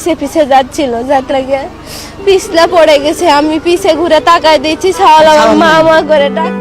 পিছে পিছে যাচ্ছিল যার লাগে পিছলা পড়ে গেছে। আমি পিছে ঘুরে তাকায় দিচ্ছি সাওয়াল আমার মা। মা করে ডাক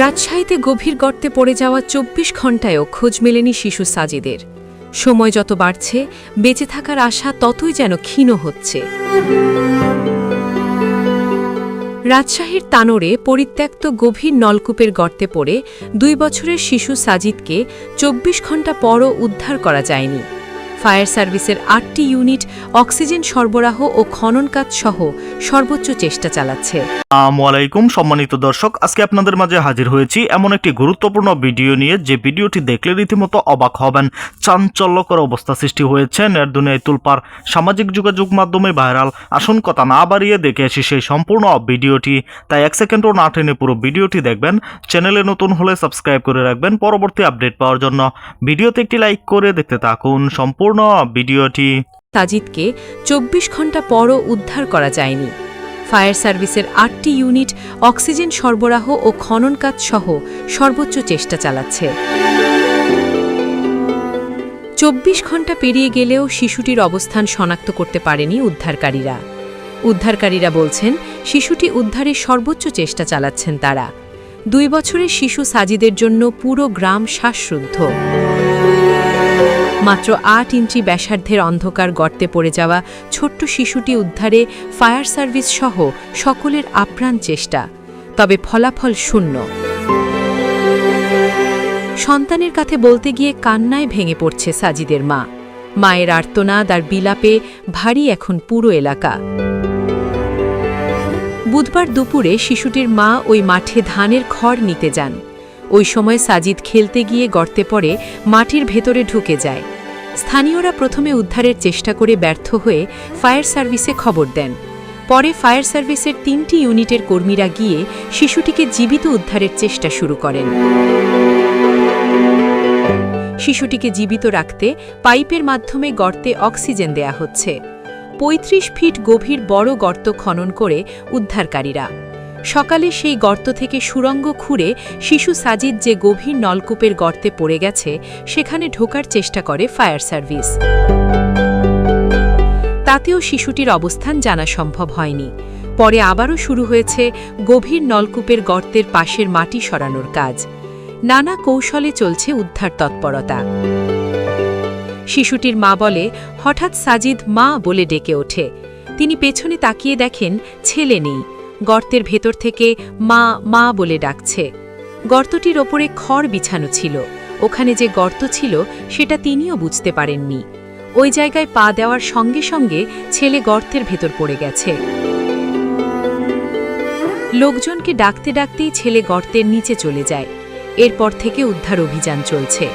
রাজশাহীতে গভীর গর্তে পড়ে যাওয়া চব্বিশ ঘণ্টায়ও খোঁজ মেলেনি শিশু সাজিদের। সময় যত বাড়ছে বেঁচে থাকার আশা ততই যেন ক্ষীণ হচ্ছে। রাজশাহীর তানোরে পরিত্যক্ত গভীর নলকূপের গর্তে পড়ে দুই বছরের শিশু সাজিদকে চব্বিশ ঘণ্টা পরও উদ্ধার করা যায়নি। ফায়ার সার্ভিসের আটটি ইউনিট অক্সিজেন সরবরাহ ও খনন কাজ সহ সর্বোচ্চ চেষ্টা চালাচ্ছে। আলাইকুম, সম্মানিত দর্শক, আজকে আপনাদের মাঝে হাজির হয়েছি এমন একটি গুরুত্বপূর্ণ ভিডিও নিয়ে যে ভিডিওটি দেখলে রীতিমতো অবাক হবেন। চাঞ্চল্যকর অবস্থা সৃষ্টি হয়েছে নেট দুনিয়ায় তুলপার সামাজিক যোগাযোগ মাধ্যমে ভাইরাল। আসুন কথা না বাড়িয়ে দেখে আসি সেই সম্পূর্ণ ভিডিওটি। তাই এক সেকেন্ডও না টেনে পুরো ভিডিওটি দেখবেন। চ্যানেলে নতুন হলে সাবস্ক্রাইব করে রাখবেন পরবর্তী আপডেট পাওয়ার জন্য। ভিডিওতে একটি লাইক করে দেখতে থাকুন। সম্পূর্ণ ভিডিওটি। সাজিদকে চব্বিশ ঘণ্টা পরও উদ্ধার করা যায়নি। ফায়ার সার্ভিসের আটটি ইউনিট অক্সিজেন সরবরাহ ও খনন কাজ সহ সর্বোচ্চ চেষ্টা চালাচ্ছে। চব্বিশ ঘণ্টা পেরিয়ে গেলেও শিশুটির অবস্থান শনাক্ত করতে পারেনি উদ্ধারকারীরা। উদ্ধারকারীরা বলছেন, শিশুটি উদ্ধারের সর্বোচ্চ চেষ্টা চালাচ্ছেন তারা। দুই বছরের শিশু সাজিদের জন্য পুরো গ্রাম শ্বাসরুদ্ধ। মাত্র আট ইঞ্চি ব্যাসার্ধের অন্ধকার গর্তে পড়ে যাওয়া ছোট্ট শিশুটি উদ্ধারে ফায়ার সার্ভিস সহ সকলের আপ্রাণ চেষ্টা। তবে ফলাফল শূন্য। সন্তানের কাছে বলতে গিয়ে কান্নায় ভেঙে পড়ছে সাজিদের মা। মায়ের আর্তনাদ আর বিলাপে ভারী এখন পুরো এলাকা। বুধবার দুপুরে শিশুটির মা ওই মাঠে ধানের খড় নিতে যান। ওই সময় সাজিদ খেলতে গিয়ে গর্তে পড়ে, মাটির ভেতরে ঢুকে যায়। স্থানীয়রা প্রথমে উদ্ধারের চেষ্টা করে ব্যর্থ হয়ে ফায়ার সার্ভিসে খবর দেন। পরে ফায়ার সার্ভিসের তিনটি ইউনিটের কর্মীরা গিয়ে শিশুটিকে জীবিত উদ্ধারের চেষ্টা শুরু করেন। শিশুটিকে জীবিত রাখতে পাইপের মাধ্যমে গর্তে অক্সিজেন দেয়া হচ্ছে। ৩৫ ফিট গভীর বড় গর্ত খনন করে উদ্ধারকারীরা সকালে সেই গর্ত থেকে সুরঙ্গ খুঁড়ে শিশু সাজিদ যে গভীর নলকূপের গর্তে পড়ে গেছে, সেখানে ঢোকার চেষ্টা করে ফায়ার সার্ভিস। তাতেও শিশুটির অবস্থান জানা সম্ভব হয়নি। পরে আবারও শুরু হয়েছে গভীর নলকূপের গর্তের পাশের মাটি সরানোর কাজ। নানা কৌশলে চলছে উদ্ধার তৎপরতা। শিশুটির মা বলে, হঠাৎ সাজিদ মা বলে ডেকে ওঠে। তিনি পেছনে তাকিয়ে দেখেন, ছেলে নেই। গর্তের ভেতর থেকে মা মা বলে ডাকছে। গর্তটির ওপরে খড় বিছানো ছিল। ওখানে যে গর্ত ছিল, সেটা তিনিও বুঝতে পারেননি। ওই জায়গায় পা দেওয়ার সঙ্গে সঙ্গে ছেলে গর্তের ভেতর পড়ে গেছে। লোকজনকে ডাকতে ডাকতেই ছেলে গর্তের নিচে চলে যায়। এরপর থেকে উদ্ধার অভিযান চলছে।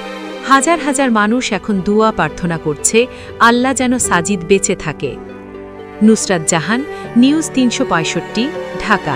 হাজার হাজার মানুষ এখন দুয়া প্রার্থনা করছে, আল্লাহ যেন সাজিদ বেঁচে থাকে। নুসরাত জাহান নিউজ তিনশো পঁয়ষট্টি ঢাকা।